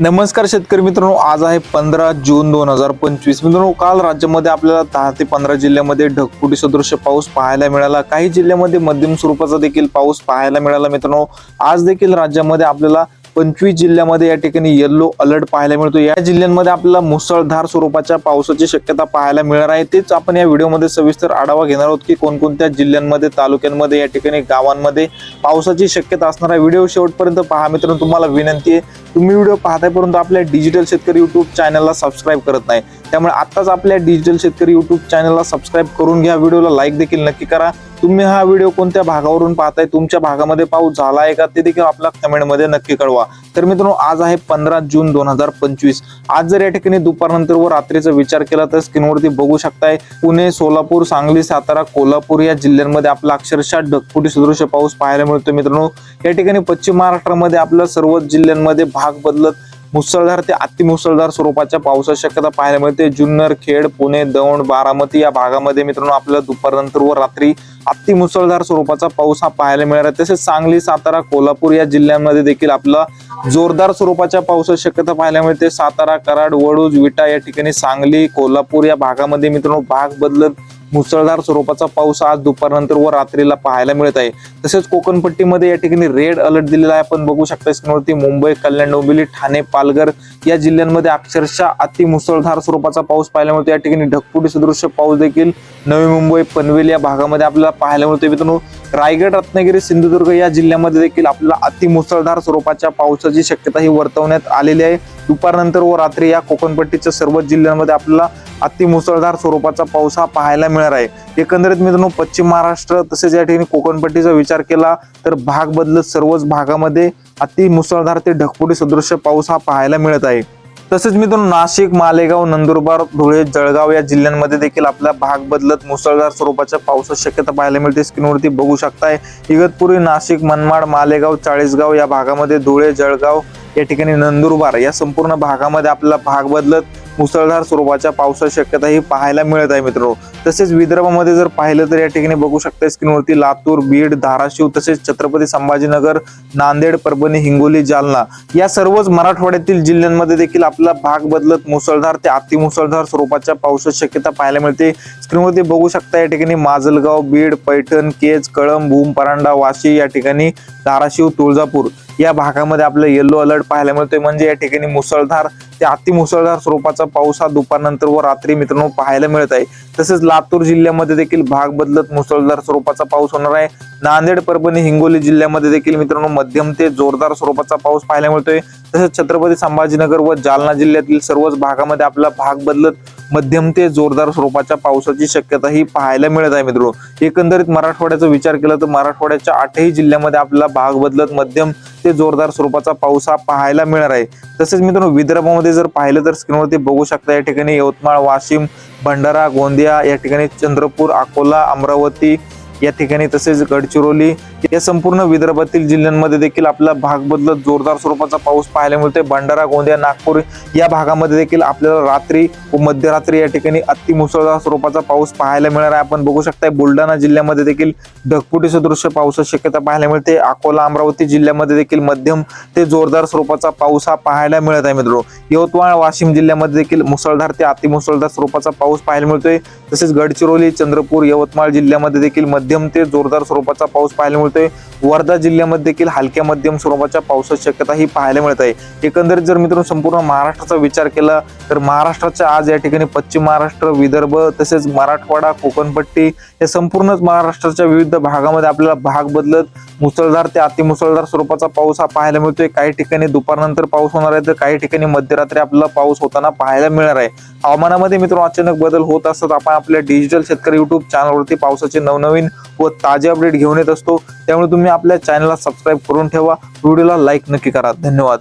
नमस्कार शेतकरी मित्रांनो आज आहे पंधरा जून दोन हजार पंचवीस. मित्रांनो काल राज्यामध्ये आपल्याला दहा ते पंधरा जिल्ह्यामध्ये ढगफुटी सदृश्य पाऊस पाहायला मिळाला. काही जिल्ह्यामध्ये मध्यम स्वरूपाचा देखील पाऊस पाहायला मिळाला मित्रांनो. आज देखील राज्यामध्ये आपल्याला पंचवीस जिल्ह्यामध्ये या ठिकाणी येल्लो अलर्ट पाहायला मिळतो. या जिल्ह्यांमध्ये आपल्याला मुसळधार स्वरूपाच्या पावसाची शक्यता पाहायला मिळणार आहे. तेच आपण या व्हिडिओमध्ये सविस्तर आढावा घेणार आहोत की कोणकोणत्या जिल्ह्यांमध्ये तालुक्यांमध्ये या ठिकाणी गावांमध्ये पावसाची शक्यता असणार आहे व्हिडिओ शेवटपर्यंत पहा. मित्रांनो तुम्हाला विनंती आहे तुम्ही व्हिडिओ पाहताय परंतु आपल्या डिजिटल शेतकरी युट्यूब चॅनलला सबस्क्राईब करत नाही. त्यामुळे आत्ताच आपल्या डिजिटल शेतकरी युट्यूब चॅनलला सबस्क्राईब करून घ्या. व्हिडिओला लाईक देखील नक्की करा. तुम्ही हा व्हिडिओ कोणत्या भागावरून पाहताय तुमच्या भागामध्ये पाऊस झाला आहे का ते देखील आपल्या कमेंटमध्ये नक्की कळवा. तर मित्रांनो आज आहे पंधरा जून दोन हजार पंचवीस. आज जर या ठिकाणी दुपारनंतर व रात्रीचा विचार केला तर स्क्रीनवरती बघू शकताय पुणे सोलापूर सांगली सातारा कोल्हापूर या जिल्ह्यांमध्ये आपला अक्षरशः ढगफुटी सदृश पाऊस पाहायला मिळतो मित्रांनो. या ठिकाणी पश्चिम महाराष्ट्रामध्ये आपल्या सर्वच जिल्ह्यांमध्ये भाग बदलत मुसळधार ते अतिमुसळधार स्वरूपाच्या पावसाची शक्यता पाहायला मिळते. जुन्नर खेड पुणे दौंड बारामती या भागामध्ये मित्रांनो आपल्याला दुपारनंतर व रात्री अतिमुसळधार स्वरूपाचा पाऊस हा पाहायला मिळणार आहे. तसेच सांगली सातारा कोल्हापूर या जिल्ह्यांमध्ये देखील आपला जोरदार स्वरूपाच्या पावसाची शक्यता पाहायला मिळते. सातारा कराड वडूज विटा या ठिकाणी सांगली कोल्हापूर या भागामध्ये मित्रांनो भाग बदलत मुसळधार स्वरूपाचा पाऊस आज दुपारनंतर व रात्रीला पाहायला मिळत आहे. तसेच कोकणपट्टीमध्ये या ठिकाणी रेड अलर्ट दिलेला आहे. आपण बघू शकता स्क्रीनवरती मुंबई कल्याण डोंबिवली ठाणे पालघर या जिल्ह्यांमध्ये अक्षरशः अति मुसळधार स्वरूपाचा पाऊस पाहायला मिळतो. या ठिकाणी ढगफुटी सदृश्य पाऊस देखील नवी मुंबई पनवेल या भागामध्ये आपल्याला पाहायला मिळतो मित्रांनो रायगड रत्नागिरी सिंधुदुर्ग या जिल्ह्यामध्ये देखील आपल्याला अति मुसळधार स्वरूपाच्या पावसाची शक्यता ही वर्तवण्यात आलेली आहे. दुपारनंतर व रात्री या कोकणपट्टीच्या सर्व जिल्ह्यांमध्ये आपल्याला अति मुसळधार स्वरूपाचा पाऊस हा पाहायला मिळणार आहे. एकंदरीत मित्रांनो पश्चिम महाराष्ट्र तसेच या ठिकाणी कोकणपट्टीचा विचार केला तर भाग बदलत सर्वच भागामध्ये अति मुसळधार ते ढकपुटी सदृश्य पाऊस हा पाहायला मिळत आहे. तसेच मित्रांनो नाशिक मालेगाव नंदुरबार धुळे जळगाव या जिल्ह्यांमध्ये देखील आपला भाग बदलत मुसळधार स्वरूपाच्या पावसाची शक्यता पाहायला मिळते. स्क्रीनवरती बघू शकताय इगतपुरी नाशिक मनमाड मालेगाव चाळीसगाव या भागामध्ये धुळे जळगाव या ठिकाणी नंदुरबार या संपूर्ण भागामध्ये आपल्याला भाग बदलत मुसळधार स्वरूपाच्या पावसाची शक्यता ही पाहायला मिळत आहे मित्र. तसेच विदर्भामध्ये जर पाहिलं तर या ठिकाणी बघू शकता स्क्रीनवरती लातूर बीड धाराशिव तसेच छत्रपती संभाजीनगर नांदेड परभणी हिंगोली जालना या सर्वच मराठवाड्यातील जिल्ह्यांमध्ये देखील आपला भाग बदलत मुसळधार ते अतिमुसळधार स्वरूपाच्या पावसाची शक्यता पाहायला मिळते. स्क्रीनवरती बघू शकता या ठिकाणी माजलगाव बीड पैठण केज कळंब भूम परांडा वाशी या ठिकाणी धाराशिव तुळजापूर या भागामध्ये आपलं येल्लो अलर्ट पाहायला मिळतोय म्हणजे या ठिकाणी मुसळधार ते अतिमुसळधार स्वरूपाचा पाऊस हा दुपारनंतर व रात्री मित्रांनो पाहायला मिळत आहे. तसेच लातूर जिल्ह्यामध्ये देखील भाग बदलत मुसळधार स्वरूपाचा पाऊस होणार आहे. नांदेड परभणी हिंगोली जिल्ह्यामध्ये देखील मित्रांनो मध्यम ते जोरदार स्वरूपाचा पाऊस पाहायला मिळतोय. तसेच छत्रपती संभाजीनगर व जालना जिल्ह्यातील सर्वच भागामध्ये आपला भाग बदलत मध्यम ते जोरदार स्वरूपाच्या पावसाची शक्यता ही पाहायला मिळत आहे मित्र एकंदरीत मराठवाड्याचा विचार केला तर मराठवाड्याच्या आठही जिल्ह्यामध्ये आपला भाग बदलत मध्यम ते जोरदार स्वरूपाचा पाऊस हा पाहायला मिळणार आहे. तसेच मित्रांनो विदर्भामध्ये जर पाहिलं तर स्क्रीनवरती बघू शकता या ठिकाणी यवतमाळ वाशिम भंडारा गोंदिया या ठिकाणी चंद्रपूर अकोला अमरावती या ठिकाणी तसेच गडचिरोली या संपूर्ण विदर्भातील जिल्ह्यांमध्ये देखील आपला भाग बदलत जोरदार स्वरूपाचा पाऊस पाहायला मिळतोय. भंडारा गोंदिया नागपूर या भागामध्ये देखील आपल्याला रात्री व मध्यरात्री या ठिकाणी अति मुसळधार स्वरूपाचा पाऊस पाहायला मिळणार आहे. आपण बघू शकताय बुलढाणा जिल्ह्यामध्ये देखील ढगपुटी सदृश्य पावसाची शक्यता पाहायला मिळते. अकोला अमरावती जिल्ह्यामध्ये देखील मध्यम ते जोरदार स्वरूपाचा पाऊस हा पाहायला मिळत आहे मित्र यवतमाळ वाशिम जिल्ह्यामध्ये देखील मुसळधार ते अतिमुसळधार स्वरूपाचा पाऊस पाहायला मिळतोय. तसेच गडचिरोली चंद्रपूर यवतमाळ जिल्ह्यामध्ये देखील मध्यम ते जोरदार स्वरूपाचा पाऊस पाहायला मिळतोय. वर्धा जिल्ह्यामध्ये देखील हलक्या मध्यम स्वरूपाच्या पावसाची शक्यता ही पाहायला मिळत आहे. एकंदरीत जर मित्रांनो संपूर्ण महाराष्ट्राचा विचार केला तर महाराष्ट्राच्या आज या ठिकाणी पश्चिम महाराष्ट्र विदर्भ तसेच मराठवाडा कोकणपट्टी या संपूर्णच महाराष्ट्राच्या विविध भागामध्ये आपल्याला भाग बदलत मुसळधार ते अतिमुसळधार स्वरूपाचा पाऊस हा पाहायला मिळतोय. काही ठिकाणी दुपारनंतर पाऊस होणार आहे तर काही ठिकाणी मध्यरात्री आपल्याला पाऊस होताना पाहायला मिळणार आहे. हवामानामध्ये मित्रांनो अचानक बदल होत असतात. आपण आपल्या डिजिटल शेतकरी युट्यूब चॅनलवरती पावसाचे नवनवीन व ताजे अपडेट घेऊन येत असतो. त्यामुळे तुम्ही आपल्या चॅनलला सबस्क्राईब करून ठेवा. व्हिडिओला लाईक नक्की करा. धन्यवाद.